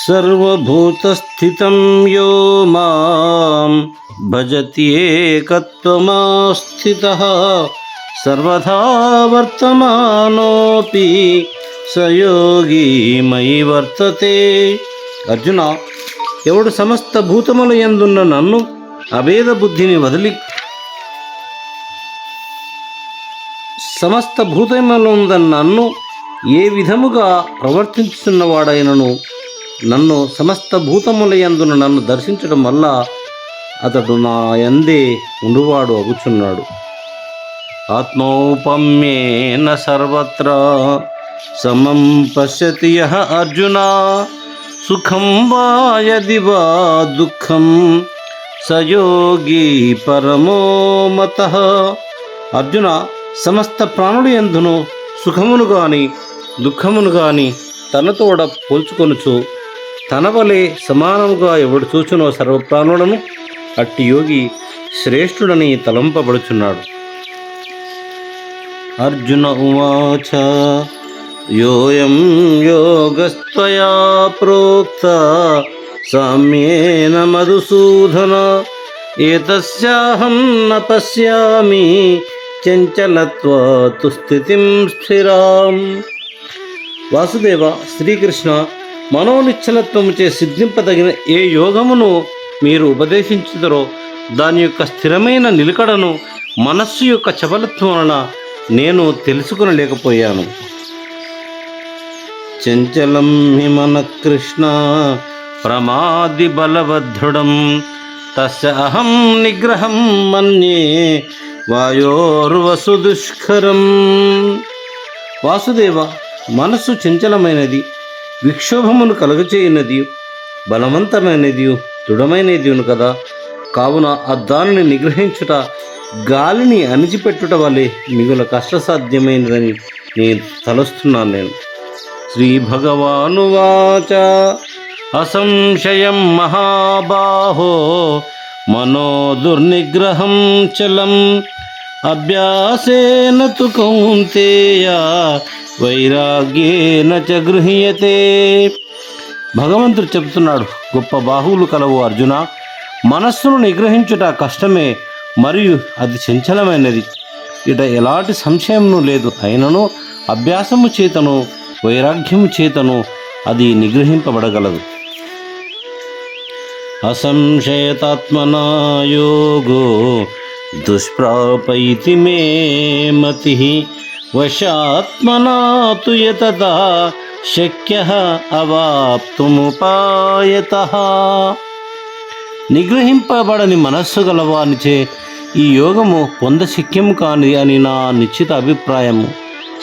సర్వభూతస్థితం యో మాం భజత్యేకత్వమాస్థిత సర్వదా వర్తమానోపి సయోగి మయి వర్తతే అర్జున ఎవడు సమస్త భూతముల ఎందున్న నన్ను అభేద బుద్ధిని వదిలి సమస్త భూతములో ఉన్న నన్ను ఏ విధముగా ప్రవర్తించున్నవాడైనను నన్ను సమస్త భూతములయందున నన్ను దర్శించడం వల్ల అతడు నా యందే ఉండువాడు అగుచున్నాడు ఆత్మౌపమ్యేన సర్వత్ర సమం పశ్యతి యహ అర్జున సుఖం వా యది వా దుఃఖం సయోగి పరమో మత. అర్జున సమస్త ప్రాణులు ఎందును సుఖమును గాని దుఃఖమును గాని తనతోడ పోల్చుకొనుచు తన వలె సమానముగా ఎవడు చూచునో సర్వప్రాణులను అట్టి యోగి శ్రేష్ఠుడని తలంపబడుచున్నాడు. అర్జున ఉవాచ యోయం యోగస్త్వయా ప్రోక్త సామ్యేన మధుసూదన ఏతస్యాహం న పశ్యామి చంచలత్వాతు స్థితిం స్థిరాం. వాసుదేవ శ్రీకృష్ణ మనోనిశ్చలత్వముచే సిద్ధింపదగిన ఏ యోగమును మీరు ఉపదేశించుదరో దాని యొక్క స్థిరమైన నిలకడను మనస్సు యొక్క చపలత్వం వలన నేను తెలుసుకునలేకపోయాను. చంచలం హిమన కృష్ణ ప్రమాది బలభద్రుడం తస్య అహం నిగ్రహం మన్యే వాయోర్వసు దుష్కరం. వాసుదేవ మనస్సు చంచలమైనది విక్షోభమును కలుగచేయనది బలవంతమైనది దృఢమైనదిను కదా. కావున ఆ దానిని నిగ్రహించుట గాలిని అణిచిపెట్టుట వలె మిగుల కష్టసాధ్యమైనదని నేను తలుస్తున్నాను నేను. శ్రీ భగవానువాచ అసంశయం మహాబాహో. మనో దుర్నిగ్రహం చలం. అభ్యాసేన తు కౌంతేయ వైరాగ్యేన చ గృహ్యతే. భగవంతుడు చెబుతున్నాడు గొప్ప బాహువులు కలవు అర్జున. మనస్సును నిగ్రహించుట కష్టమే మరియు అది చంచలమైనది. ఇట ఎలాంటి సంశయమును లేదు. అయినను అభ్యాసము చేతను వైరాగ్యము చేతను అది నిగ్రహింపబడగలదు. అసంశయతాత్మనా యోగో దుష్ప్రాపైతి మే మతి వశాత్మనాతు శక్య అవాప్తుముపాయత నిగ్రహింపబడని మనస్సు గలవానిచే ఈ యోగము పొందశక్యము కాని అని నా నిశ్చిత అభిప్రాయము.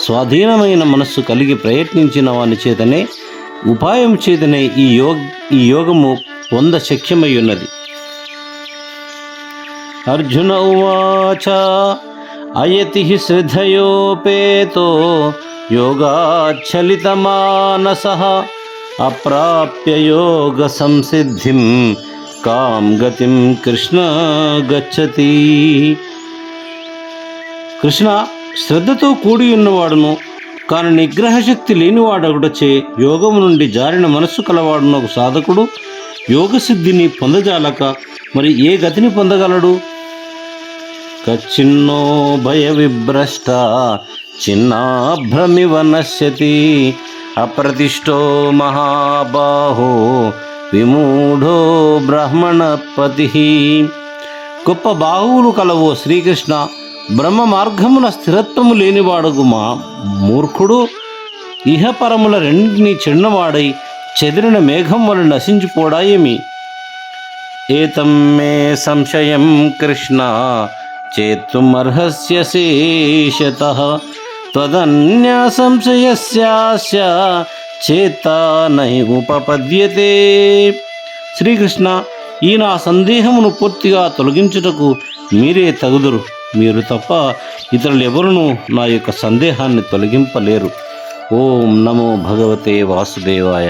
స్వాధీనమైన మనస్సు కలిగి ప్రయత్నించిన వాని చేతనే ఉపాయం చేతనే ఈ యోగ ఈ యోగము పొందశక్యమై ఉన్నది. అర్జున ఉవాచ అయతి శ్రద్ధయోపేతో యోగాచ్చలితమానస అప్రాప్య యోగ సంసిద్ధిం కాం గతిం కృష్ణ గచ్చతి. కృష్ణ శ్రద్ధతో కూడి ఉన్నవాడును కాని నిగ్రహశక్తి లేనివాడొకటచే యోగము నుండి జారిన మనస్సు కలవాడున ఒక సాధకుడు. యోగసిద్ధిని పొందజాలక మరి ఏ గతిని పొందగలడు? కచ్చిన్నో భయ విభ్రష్ట చిన్నాభ్రమివ నశ్యతి అప్రతిష్టో మహాబాహో విమూఢో బ్రహ్మణపతి. గొప్ప బాహువులు కలవో శ్రీకృష్ణ బ్రహ్మ మార్గమున స్థిరత్వము లేనివాడుగు మా మూర్ఖుడు. ఇహపరముల రెండింటినీ చిన్నవాడై చెదిరిన మేఘం వలన నశించిపోడా ఏమి ఏతం మే సంశయం కృష్ణ చేతుమర్హస్య శేషత త్వదన్యా సంశయస్యాస్య చేత ఉపపద్యతే శ్రీకృష్ణ ఈ నా సందేహమును పూర్తిగా తొలగించుటకు మీరే తగుదురు. మీరు తప్ప ఇతరులు ఎవరునూ నా యొక్క సందేహాన్ని తొలగింపలేరు. ఓం నమో భగవతే వాసుదేవాయ.